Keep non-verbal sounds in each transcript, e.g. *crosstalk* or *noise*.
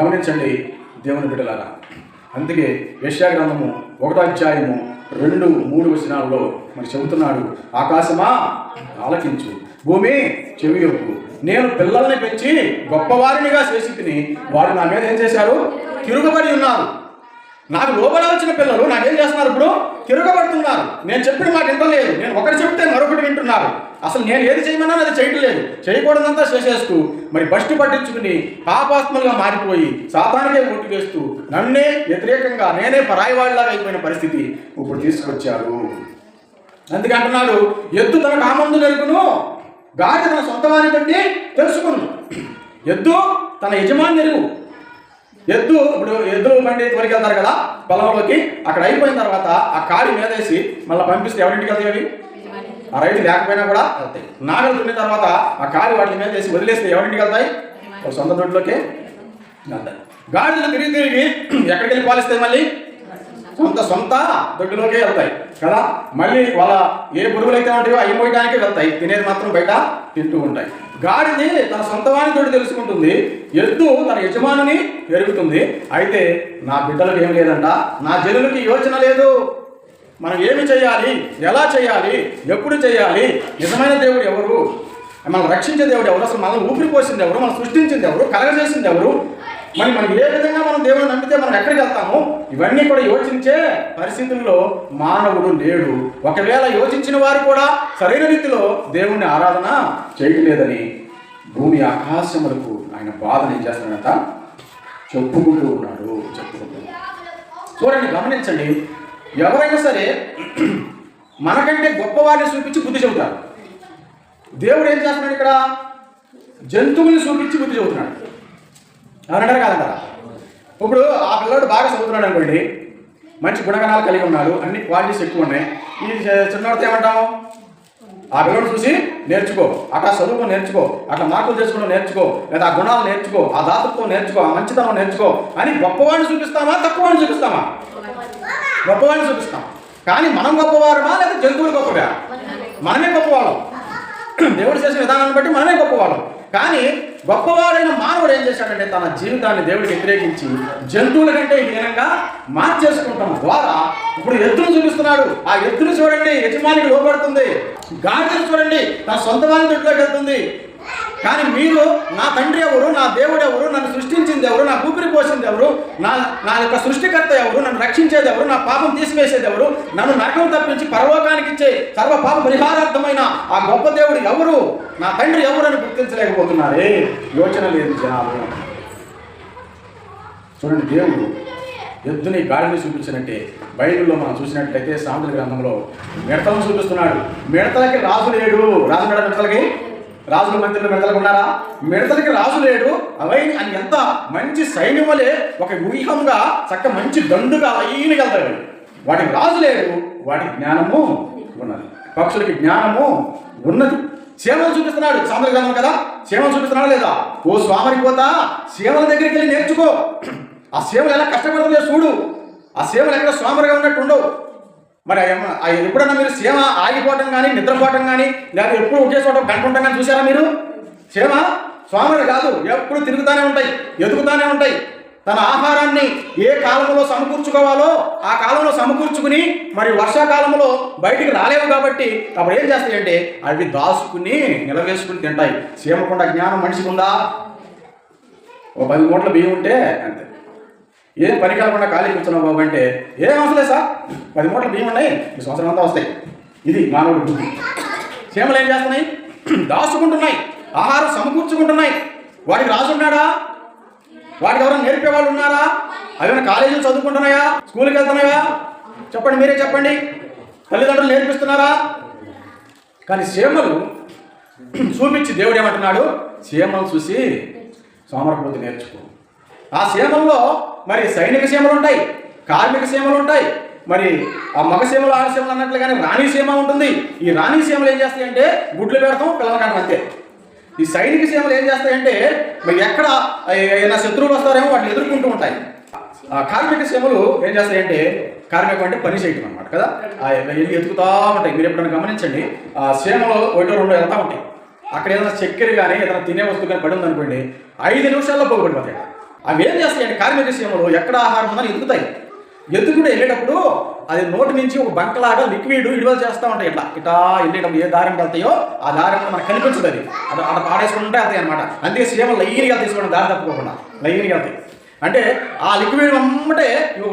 గమనించండి దేవుని బిడ్డలారా. అందుకే యశాగ్రంథము ఒకటాధ్యాయము ఒకటో రెండు మూడు వచనాల్లో మరి చెబుతున్నాడు ఆకాశమా? ఆలకించు. భూమి? చెవి యొక్క నేను పిల్లల్ని పెంచి గొప్పవారినిగా చేసి తిని వారు నా మీద ఏం చేశారు? తిరుగుబడి ఉన్నారు. నాకు లోపడాల్సిన పిల్లలు నాకేం చేస్తున్నారు ఇప్పుడు? తిరగబడుతున్నారు. నేను చెప్పిన మాట వింటలేదు నేను ఒకటి చెప్తే మరొకటి వింటున్నారు. అసలు నేను ఏది చేయమన్నా అది చేయటం లేదు. చేయకూడదంతా చేసేస్తూ మరి బస్టి పట్టించుకుని పాపాత్మలుగా మారిపోయి సాతానికే ఓటు వేస్తూ నన్నే వ్యతిరేకంగా నేనే పరాయివాడిలాగా అయిపోయిన పరిస్థితి ఇప్పుడు తీసుకొచ్చారు. అందుకంటున్నాడు ఎద్దు తన కామందు నెరుగును గాడి తన సొంత వారిని బట్టి తెలుసుకును. ఎద్దు తన యజమాని ఎరుగు ఎద్దు ఇప్పుడు ఎద్దులు బండి త్వరకి వెళ్తారు కదా పొలంలోకి అక్కడ అయిపోయిన తర్వాత ఆ కాడి మీదేసి మళ్ళీ పంపిస్తే ఎవరింటికి వెళ్తాయి ఆ రైతు లేకపోయినా కూడా వెళ్తాయి నాగలు దున్నిన తర్వాత ఆ కాడి వాటి మీద వేసి వదిలేస్తే ఎవరింటికి వెళ్తాయి? వాళ్ళ సొంత దొడ్లోకి వెళ్తాయి. గాడిదలు తిరిగి తిరిగి ఎక్కడికి వెళ్ళి పాలిస్తాయి మళ్ళీ? సొంత సొంత దొడ్డులోకే వెళ్తాయి కదా? మళ్ళీ వాళ్ళ ఏ పురుగులు అయితే ఉంటాయో అవి పోయడానికి వెళ్తాయి. తినేది మాత్రం బయట తింటూ ఉంటాయి. గాడిది తన సొంత వాణితోటి తెలుసుకుంటుంది ఎద్దు తన యజమానిని ఎరుగుతుంది. అయితే నా బిడ్డలకు ఏం లేదంట నా జనులకి యోచన లేదు. మనం ఏమి చేయాలి? ఎలా చేయాలి? ఎప్పుడు చేయాలి? నిజమైన దేవుడు ఎవరు? మనం రక్షించే దేవుడు ఎవరు? అసలు మనం ఊపిరి పోసింది ఎవరు? మనం సృష్టించింది ఎవరు? కలగజేసింది ఎవరు? మరి మనం ఏ విధంగా మనం దేవుని నమ్మితే మనం ఎక్కడికి వెళ్తాము? ఇవన్నీ కూడా యోచించే పరిస్థితుల్లో మానవుడు లేడు. ఒకవేళ యోచించిన వారు కూడా సరైన రీతిలో దేవుణ్ణి ఆరాధన చేయట్లేదని భూమి ఆకాశములకు ఆయన బాధను ఏం చేస్తున్నాడంట? చెప్పుకుంటూ ఉన్నాడు. చెప్పుకుంటూ చూడండి గమనించండి. ఎవరైనా సరే మనకంటే గొప్పవారిని చూపించి బుద్ధి చెబుతారు. దేవుడు ఏం చేస్తున్నాడు ఇక్కడ? జంతువుల్ని చూపించి బుద్ధి చెబుతున్నాడు. ఎవరంటారు కాదంటారా? ఇప్పుడు ఆ పిల్లడు బాగా చదువుతున్నాడు అనుకోండి. మంచి గుణగణాలు కలిగి ఉన్నాడు. అన్ని క్వాలిటీస్ ఎక్కువ ఉన్నాయి. ఈ చిన్నవాడితో ఏమంటాము ఆ పిల్లడు చూసి నేర్చుకో. అట్లా చదువుకో నేర్చుకో. అట్లా మార్కులు చేసుకోవడం నేర్చుకో. లేదా ఆ గుణాలు నేర్చుకో. ఆ దాతృత్వం నేర్చుకో. ఆ మంచితనం నేర్చుకో. అని గొప్పవాడిని చూపిస్తామా? తక్కువవాడిని చూపిస్తామా? గొప్పవాడిని చూపిస్తాం. కానీ మనం గొప్పవారమా లేదా జంతువులు గొప్పవా? మనమే గొప్పవాళ్ళం. దేవుడు చేసిన విధానాన్ని బట్టి మనమే గొప్పవాళ్ళం. కానీ గొప్పవాడైన మానవుడు ఏం చేశాడంటే తన జీవితాన్ని దేవుడికి వ్యతిరేకించి జంతువుల కంటే హీనంగా మార్చేసుకుంటాం ద్వారా ఇప్పుడు ఎత్తును చూపిస్తున్నాడు. ఆ ఎత్తును చూడండి యజమానికి లోపడుతుంది గాడిని చూడండి తన సొంత వారి దొడ్లోకి వెళ్తుంది. కానీ మీరు నా తండ్రి ఎవరు నా దేవుడు ఎవరు నన్ను సృష్టించింది ఎవరు నా ఊపిరి పోసింది ఎవరు నా నా యొక్క సృష్టికర్త ఎవరు నన్ను రక్షించేది ఎవరు నా పాపం తీసివేసేది ఎవరు నన్ను నరకం తప్పించి పరలోకానికి ఇచ్చే సర్వ పాప పరిహారార్థమైన ఆ గొప్ప దేవుడు ఎవరు నా తండ్రి ఎవరు అని గుర్తించలేకపోతున్నారే. యోచన లేదు జనాలు. చూడండి దేవుడు ఎద్దుని గాడిని చూపించినట్టే బైబిల్లో మనం చూసినట్లయితే సాంతుల గ్రంథంలో మిడతలను చూపిస్తున్నాడు. మిడతలకి రాజు లేడు రాజు మిడతలకి? రాజుల మంత్రులు మిడతలకు ఉన్నారా? మిడతలకి రాజు లేడు. అవై అని ఎంత మంచి సైన్యం వలె ఒక వ్యూహంగా చక్క మంచి దండుగా వెళ్తాడు. వాటికి రాజు లేడు వాటి జ్ఞానము ఉన్నది. పక్షులకి జ్ఞానము ఉన్నది. సేవలు చూపిస్తున్నాడు సాంద్ర కదా? సేవలు చూపిస్తున్నాడు లేదా? ఓ స్వామికి పోతా సేవల దగ్గరికి వెళ్ళి నేర్చుకో. ఆ సేవలు ఎలా కష్టపడుతుందో చూడు. ఆ సేవలు ఎక్కడ స్వామిగా ఉన్నట్టు ఉండవు మరి ఏమ- ఎప్పుడన్నా మీరు సేవ ఆగిపోవటం కానీ నిద్రపోవటం కానీ లేదా ఎప్పుడు ఒకే చోట గంట ఉండటం కానీ చూసారా మీరు? సేవ? స్వామి కాదు ఎప్పుడు తిరుగుతానే ఉంటాయి ఎదుగుతానే ఉంటాయి. తన ఆహారాన్ని ఏ కాలంలో సమకూర్చుకోవాలో ఆ కాలంలో సమకూర్చుకుని మరి వర్షాకాలంలో బయటికి రాలేవు కాబట్టి అప్పుడు ఏం చేస్తాయంటే అవి దాచుకుని నిలవేసుకుని తింటాయి. సీమకుండా జ్ఞానం మనిషికి ఉందా ఓ పది మూట్ల బియ్యం ఉంటే అంతే. ఏం పని కాకుండా ఖాళీ కూర్చున్నావు బాబు అంటే ఏం అవసరం లేదు సార్. పది మూటలు బియ్యం ఉన్నాయి ఈ సంవత్సరం అంతా వస్తాయి. ఇది మానవుడి బుద్ధి. చీమలు ఏం చేస్తున్నాయి? *clears throat* దాచుకుంటున్నాయి. ఆహారం సమకూర్చుకుంటున్నాయి. వాడికి రాసున్నాడా వాడికి ఎవరైనా నేర్పే వాళ్ళు ఉన్నారా? అవేమైనా కాలేజీలు చదువుకుంటున్నాయా? స్కూల్కి వెళ్తున్నాయా? చెప్పండి మీరే చెప్పండి. తల్లిదండ్రులు నేర్పిస్తున్నారా? కానీ సీమలు *clears throat* చూపించి దేవుడు ఏమంటున్నాడు? సీమలు చూసి సోమరపోతి నేర్చుకో. ఆ సీమల్లో మరి సైనిక సీమలు ఉంటాయి కార్మిక సీమలు ఉంటాయి మరి ఆ మగ సీమలు ఆడ సీమలు అన్నట్లుగానే రాణి సీమ ఉంటుంది. ఈ రాణి సీమలు ఏం చేస్తాయంటే గుడ్లు పెడతాం పిల్లల కంటే అంతే. ఈ సైనిక సీమలు ఏం చేస్తాయంటే మరి ఎక్కడ ఏదైనా శత్రువులు వస్తారేమో వాటిని ఎదుర్కొంటూ ఉంటాయి. ఆ కార్మిక సీమలు ఏం చేస్తాయంటే కార్మికం అంటే పని చేయటం అనమాట కదా. ఆ వెళ్ళి ఎదుగుతూ ఉంటాయి. మీరు ఎప్పుడైనా గమనించండి ఆ సీమలో ఒకటో రెండో వెళ్తా ఉంటాయి. అక్కడ ఏదైనా చక్కెర కానీ ఏదైనా తినే వస్తువు కానీ పడి ఉందనుకోండి ఐదు నిమిషాల్లో పోగొడిపోతాయి. అవి ఏం చేస్తాయంటే కార్మిక సీమలు ఎక్కడ ఆహారం ఉందని ఎదుగుతాయి. ఎదుగుడు వెళ్ళేటప్పుడు అది నోటి నుంచి ఒక బంకలాగా లిక్విడ్ విడుదల చేస్తూ ఉంటాయి ఇట్లా. ఇట్లా వెళ్ళేటప్పుడు ఏ దారం వెళ్తాయో ఆ దారం మనకు కనిపించదు అది. అది అక్కడ పాడేసుకుంటే వెళ్తాయి అనమాట అందుకే సీమలు లైన్గా తీసుకోవడం దారి తప్పుకోకుండా. లైన్గా వెళ్తాయి. అంటే ఆ లిక్విడ్ అమ్మటే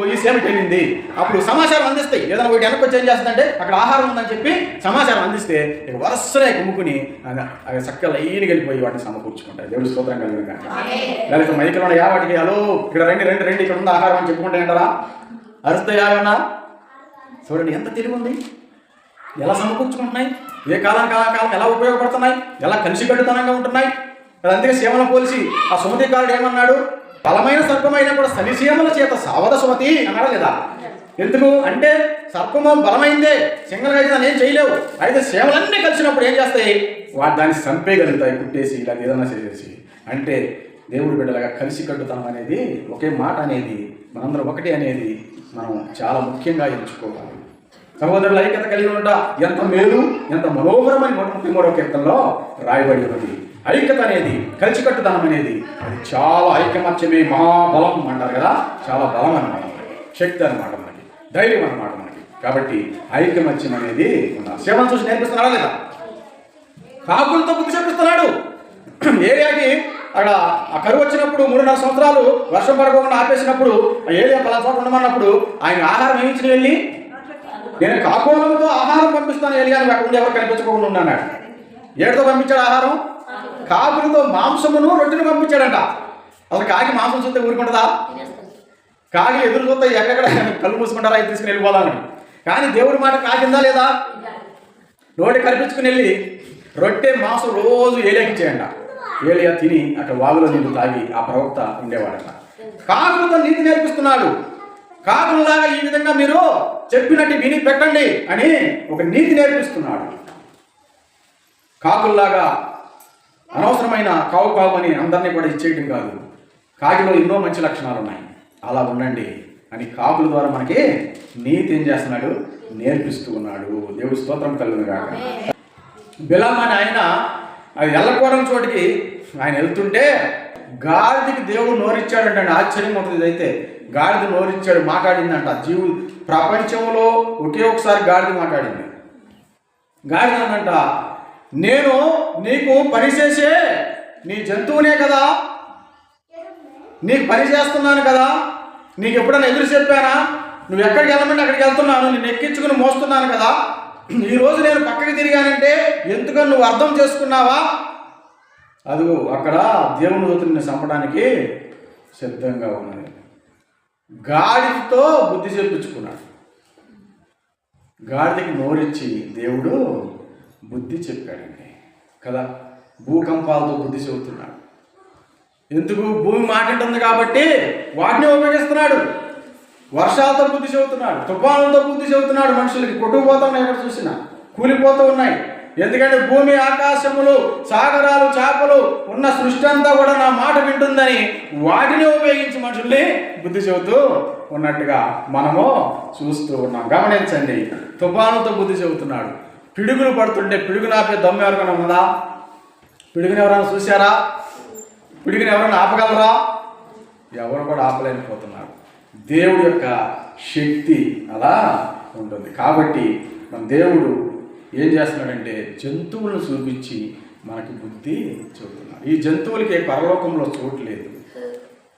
ఈ సీమకి వెళ్ళింది అప్పుడు సమాచారం అందిస్తాయి ఏదైనా ఒకటి వెనక్కి వచ్చి ఏం చేస్తుందంటే అక్కడ ఆహారం ఉందని చెప్పి సమాచారం అందిస్తే ఇక వరుసనే కుమ్ముకుని అవి చక్కగా లైన్గా వెళ్ళిపోయి వాటిని సమకూర్చుకుంటాయి దేవుడి స్తోత్రం కలిగిన కానీ లేకపోతే మైకులో ఉన్న యావాటికి హలో ఇక్కడ రండి రండి రండి. ఇక్కడ ఉంది ఆహారం అని చెప్పుకుంటే ఏంటారా అరుస్తే యావన్నా చూడండి ఎంత తెలివి ఉంది ఎలా సమకూర్చుకుంటున్నాయి? ఏ కాలం కాలం కాలం ఎలా ఉపయోగపడుతున్నాయి? ఎలా కలిసికట్టుతనంగా ఉంటున్నాయి? మరి అందుకే సీమను పోల్చి ఆ సుమతికారుడు ఏమన్నాడు? బలమైన సర్పమైన కూడా సలిసీమల చేత సావద సుమతి అన్నాడా లేదా ఎందుకు? అంటే సర్పము బలమైందే సింగల్ అయితే దాన్ని ఏం చేయలేవు. అయితే సేవలన్నీ కలిసినప్పుడు ఏం చేస్తాయి? వాటి దాన్ని చంపేయగలుగుతాయి కుట్టేసి ఇలా ఏదైనా చేసేసి. అంటే దేవుడు బిడ్డలుగా కలిసి కట్టుతనం అనేది ఒకే మాట అనేది మనందరం ఒకటి అనేది మనం చాలా ముఖ్యంగా ఎంచుకోవాలి. సహోదరుల ఐక్యత కలిగి ఉండ ఎంత మేలు ఎంత మనోహరమైన మొట్టమొదటి ముప్పై కీర్తనలో రాయబడి ఉన్నది. ఐక్యత అనేది కలిసికట్టుదనం అనేది అది చాలా ఐకమత్యమే మహాబలం అంటారు కదా? చాలా బలం అన్నమాట శక్తి అన్నమాట మనకి. ధైర్యం అన్నమాట మనకి. కాబట్టి ఐకమత్యం అనేది సేవను చూసి నేర్పిస్తున్నాడా లేదా? కాకులతో బుద్ధి చెప్పిస్తున్నాడు. *clears throat* ఏరియాకి అక్కడ ఆ కరువు వచ్చినప్పుడు మూడున్నర సంవత్సరాలు వర్షం పడకుండా ఆపేసినప్పుడు ఆ ఏరియా పలా చోట ఉండమన్నప్పుడు ఆయన ఆహారం వేయించిన వెళ్ళి నేను కాకోలతో ఆహారం పంపిస్తాను ఏలియా అక్కడ ఉండి ఎవరు కనిపించకుండా ఉన్నాడు ఏడుతో పంపించాడు ఆహారం? కాకులతో మాంసమును రొట్టెను పంపించాడంట. అసలు కాకి మాంసం చూస్తే ఊరుకుంటుందా? కాకి ఎదురు చూస్తే ఎక్కడ కళ్ళు మూసుకుంటారా? ఇది తీసుకుని వెళ్ళిపోవాలని కానీ దేవుడి మాట కాకిందా లేదా? నోటి కనిపించుకుని వెళ్ళి రొట్టె మాంసం రోజు ఏలియాకిచ్చేయంట ఏలియా తిని అక్కడ వాగులో నీళ్ళు తాగి ఆ ప్రవక్త ఉండేవాడట. కాకులతో నీతి నేర్పిస్తున్నాడు. కాకులలాగా ఈ విధంగా మీరు చెప్పినట్టు విని పెట్టండి అని ఒక నీతి నేర్పిస్తున్నాడు. కాకుల్లాగా అనవసరమైన కావు కావు అని అందరినీ కూడా ఇచ్చేయటం కాదు. కాకిలో ఎన్నో మంచి లక్షణాలు ఉన్నాయి అలా ఉండండి అని కాకుల ద్వారా మనకి నీతి ఏం చేస్తున్నాడు? నేర్పిస్తూ ఉన్నాడు. దేవుడి స్తోత్రం కలుగును కాక బిలాం అని ఆయన అది వెళ్ళకూడని చోటికి ఆయన వెళ్తుంటే గాడిదకి దేవుడు నోరిచ్చాడంటే ఆశ్చర్యం అవుతుంది ఇదైతే. గాడిద నోరిచ్చాడు మాట్లాడిందంట. జీవు ప్రపంచంలో ఒకే ఒకసారి గాడిద మాట్లాడింది. గాడిద అందంట నేను నీకు పని చేసే నీ జంతువునే కదా. నీకు పని చేస్తున్నాను కదా. నీకు ఎప్పుడైనా ఎదురు చెప్పానా? నువ్వు ఎక్కడికి వెళ్ళమంటే అక్కడికి వెళ్తున్నాను. నేను ఎక్కించుకుని మోస్తున్నాను కదా. ఈరోజు నేను పక్కకి తిరిగానంటే ఎందుకని నువ్వు అర్థం చేసుకున్నావా? అదిగో అక్కడ దేవుని దూతని చంపడానికి సిద్ధంగా ఉన్నది. గాడితో బుద్ధి చెప్పించుకున్నాడు. గాడిదకి నోరిచ్చి దేవుడు బుద్ధి చెప్పాడండి కదా? భూకంపాలతో బుద్ధి చెబుతున్నాడు. ఎందుకు? భూమి మాటింటుంది కాబట్టి వాటిని ఉపయోగిస్తున్నాడు. వర్షాలతో బుద్ధి చెబుతున్నాడు. తుఫానులతో బుద్ధి చెబుతున్నాడు మనుషులకి. కొట్టుకుపోతా ఉన్నాయి ఎక్కడ చూసినా. కూలిపోతూ ఉన్నాయి. ఎందుకంటే భూమి ఆకాశములు సాగరాలు చేపలు ఉన్న సృష్టి అంతా కూడా నా మాట వింటుందని వాటిని ఉపయోగించి మనుషుల్ని బుద్ధి చెబుతూ ఉన్నట్టుగా మనము చూస్తూ ఉన్నాం. గమనించండి. తుఫానులతో బుద్ధి చెబుతున్నాడు. పిడుగులు పడుతుంటే పిడుగును ఆపే దమ్ము ఎవరికైనా ఉన్నదా? పిడుగుని ఎవరైనా చూశారా? పిడుగుని ఎవరైనా ఆపగలరా? ఎవరు కూడా ఆపలేకపోతున్నారు. దేవుడి యొక్క శక్తి అలా ఉంటుంది. కాబట్టి మన దేవుడు ఏం చేస్తున్నాడంటే జంతువులను చూపించి మనకి బుద్ధి చెబుతున్నాడు. ఈ జంతువులకి పరలోకంలో చోటు లేదు.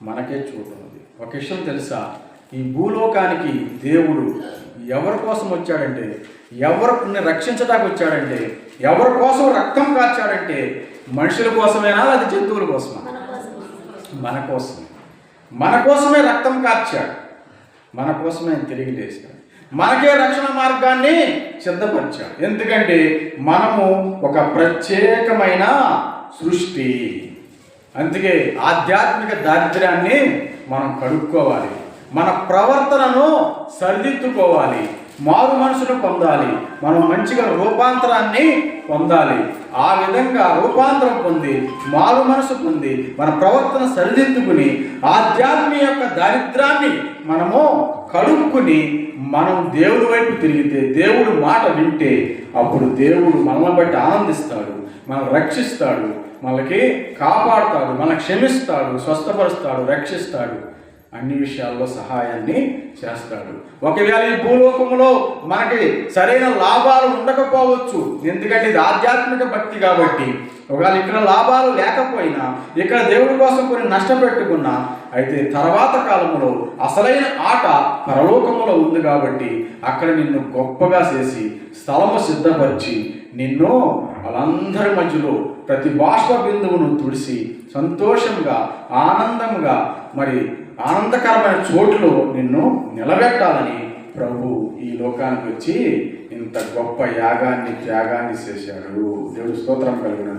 మనకే చోటు ఉంది ఒక విషయం తెలుసా? ఈ భూలోకానికి దేవుడు ఎవరి కోసం వచ్చాడంటే ఎవరిని రక్షించడానికి వచ్చాడంటే ఎవరి కోసం రక్తం కార్చాడంటే మనుషుల కోసమేనా అది జంతువుల కోసమా? మన కోసమే. మన కోసమే. రక్తం కార్చాడు. మన కోసమే తిరిగి లేచాడు. మనకే రక్షణ మార్గాన్ని సిద్ధపరిచాడు. ఎందుకంటే మనము ఒక ప్రత్యేకమైన సృష్టి. అందుకే ఆధ్యాత్మిక దారిద్ర్యాన్ని మనం కడుక్కోవాలి మన ప్రవర్తనను సరిదిద్దుకోవాలి మారు మనసును పొందాలి మనం మంచిగా రూపాంతరాన్ని పొందాలి. ఆ విధంగా రూపాంతరం పొంది మారు మనసు పొంది మన ప్రవర్తన సరిదిద్దుకుని ఆధ్యాత్మిక యొక్క దారిద్రాన్ని మనము కడుక్కుని మనం దేవుడి వైపు తిరిగితే దేవుడు మాట వింటే అప్పుడు దేవుడు మనల్ని బట్టి ఆనందిస్తాడు మనం రక్షిస్తాడు మనకి కాపాడుతాడు మన క్షమిస్తాడు స్వస్థపరుస్తాడు రక్షిస్తాడు. అన్ని విషయాల్లో సహాయాన్ని చేస్తాడు. ఒకవేళ ఈ భూలోకంలో మనకి సరైన లాభాలు ఉండకపోవచ్చు. ఎందుకంటే ఇది ఆధ్యాత్మిక భక్తి కాబట్టి. ఒకవేళ ఇక్కడ లాభాలు లేకపోయినా ఇక్కడ దేవుడి కోసం కొన్ని నష్టపెట్టుకున్నా అయితే తర్వాత కాలంలో అసలైన ఆట పరలోకంలో ఉంది కాబట్టి అక్కడ నిన్ను గొప్పగా చేసి స్థలము సిద్ధపరిచి నిన్ను వాళ్ళందరి మధ్యలో ప్రతి బాష్ప బిందువును తుడిసి సంతోషంగా ఆనందంగా మరి ఆనందకరమైన చోటులో నిన్ను నిలబెట్టాలని ప్రభు ఈ లోకానికి వచ్చి ఇంత గొప్ప యాగాన్ని త్యాగాన్ని చేశాడు. దేవుడు స్తోత్రం కలిగిన